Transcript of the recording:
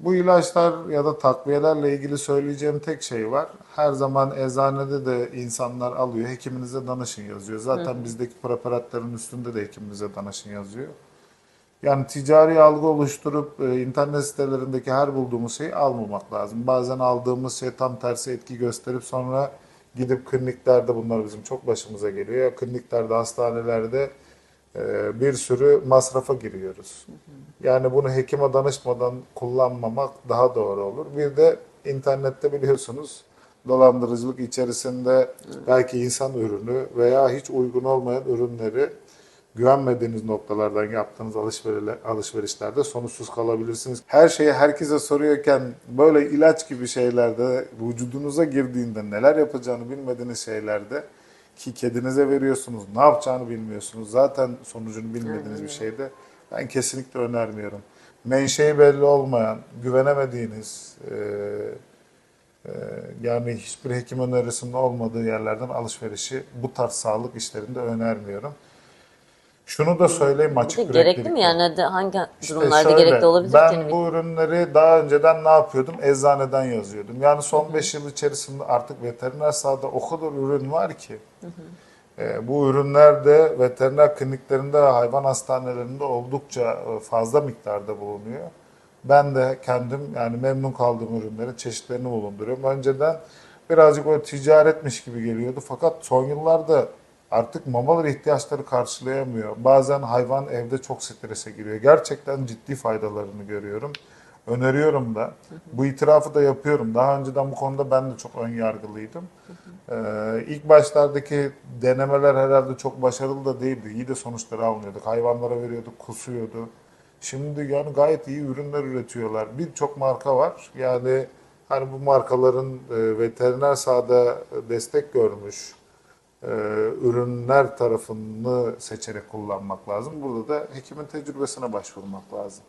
Bu ilaçlar ya da takviyelerle ilgili söyleyeceğim tek şey var. Her zaman eczanede de insanlar alıyor. Hekiminize danışın yazıyor. Zaten bizdeki preparatların üstünde de hekiminize danışın yazıyor. Yani ticari algı oluşturup e, internet sitelerindeki her bulduğumuz şeyi almamak lazım. Bazen aldığımız şey tam tersi etki gösterip sonra gidip kliniklerde bunlar bizim çok başımıza geliyor. Ya kliniklerde, hastanelerde bir sürü masrafa giriyoruz. Yani bunu hekime danışmadan kullanmamak daha doğru olur. Bir de internette biliyorsunuz dolandırıcılık içerisinde belki insan ürünü veya hiç uygun olmayan ürünleri güvenmediğiniz noktalardan yaptığınız alışveri- alışverişlerde sonuçsuz kalabilirsiniz. Her şeyi herkese soruyorken böyle ilaç gibi şeylerde vücudunuza girdiğinde neler yapacağını bilmediğiniz şeylerde ki kedinize veriyorsunuz ne yapacağını bilmiyorsunuz. Zaten sonucunu bilmediğiniz bir şeyde ben kesinlikle önermiyorum. Menşei belli olmayan, güvenemediğiniz, e, e, yani hiçbir hekim önerisinin olmadığı yerlerden alışverişi bu tarz sağlık işlerinde önermiyorum. Şunu da söyleyeyim açık yüreklilikle. gerekli mi yani hangi İşte durumlarda şöyle, gerekli olabilir Ben ki? bu ürünleri daha önceden ne yapıyordum? Eczaneden yazıyordum. Yani son 5 yıl içerisinde artık veteriner sahada o kadar ürün var ki. e, bu ürünler de veteriner kliniklerinde ve hayvan hastanelerinde oldukça e, fazla miktarda bulunuyor. Ben de kendim yani memnun kaldığım ürünlerin çeşitlerini bulunduruyorum. Önceden birazcık o ticaretmiş gibi geliyordu. Fakat son yıllarda artık mamalar ihtiyaçları karşılayamıyor. Bazen hayvan evde çok strese giriyor. Gerçekten ciddi faydalarını görüyorum. Öneriyorum da. Bu itirafı da yapıyorum. Daha önceden bu konuda ben de çok ön yargılıydım. Ee, ilk başlardaki denemeler herhalde çok başarılı da değildi. İyi de sonuçları almıyorduk. Hayvanlara veriyorduk, kusuyordu. Şimdi yani gayet iyi ürünler üretiyorlar. Birçok marka var. Yani hani bu markaların e, veteriner sahada destek görmüş e, ürünler tarafını seçerek kullanmak lazım. Burada da hekimin tecrübesine başvurmak lazım.